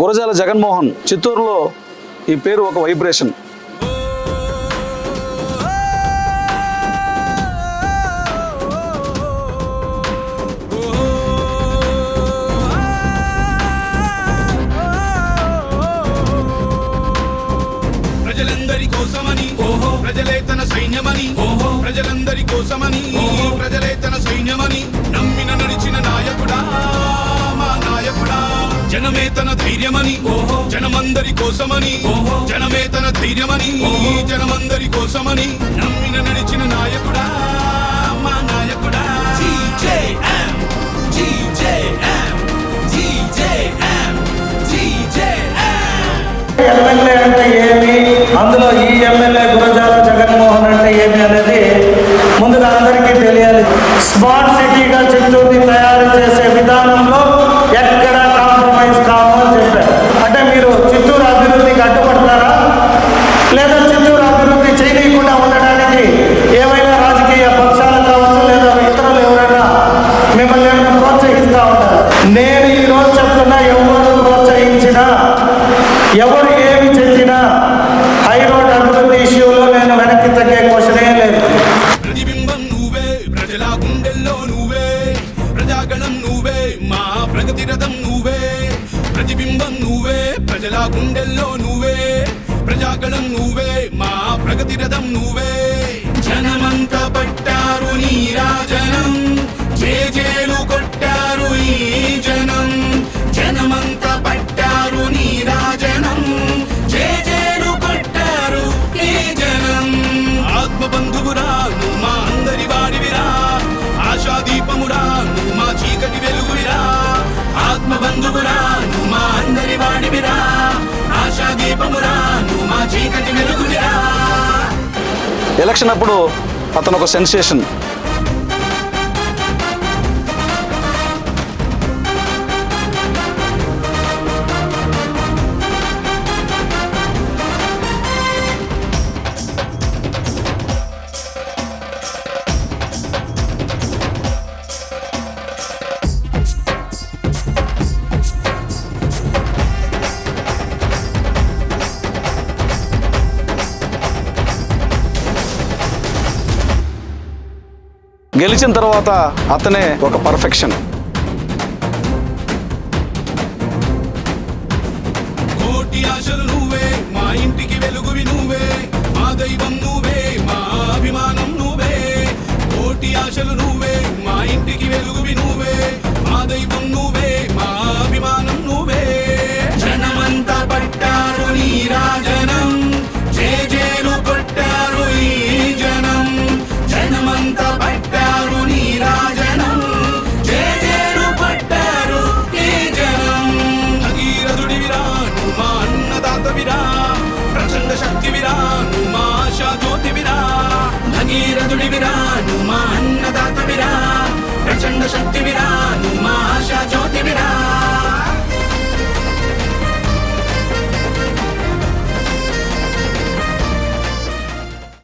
గురజాల జగన్మోహన్ చిత్తూరులో ఈ పేరు ఒక వైబ్రేషన్. ప్రజలందరి కోసమని ఓహో ప్రజలే తన సైన్యమని ఓహో ప్రజలందరి కోసమని ఓహో ప్రజలే తన సైన్యమని. జనమే తన ధైర్యమని. ఓహో జనమందరి కోసమని. ఓహో జనమే తన ధైర్యమని. ఓహో జనమందరి కోసమని నమ్మిన నడిచిన నాయకుడా మా నాయకుడా. ఎమ్మెల్యే అంటే ఏమి? అందులో ఈ ఎమ్మెల్యే గురజాల జగన్మోహన్ అంటే ఏమి అనేది ముందుగా అందరికీ తెలియాలి. స్మార్ట్ సిటీగా చిత్తూరుని తయారు చేసే విధానంలో ప్రగతి రథం నువ్వే ప్రతిబింబం నువ్వే ప్రజల గుండెల్లో నువ్వే ప్రజాగణం నువ్వే మా ప్రగతి రథం నువ్వే. జనమంత పట్టారు నీ రాజనం జేజేలు కొట్టారు ఈ జనం. ఎలక్షన్ అప్పుడు అతను ఒక సెన్సేషన్. గెలిచిన తర్వాత అతనే ఒక పర్ఫెక్షన్. అన్నదాతవిరా నువ్వు మా ఆశాజ్యోతివిరా భగీరథుడివిరా నువ్వు మా అన్నదాతవిరా ప్రచండ శక్తివిరా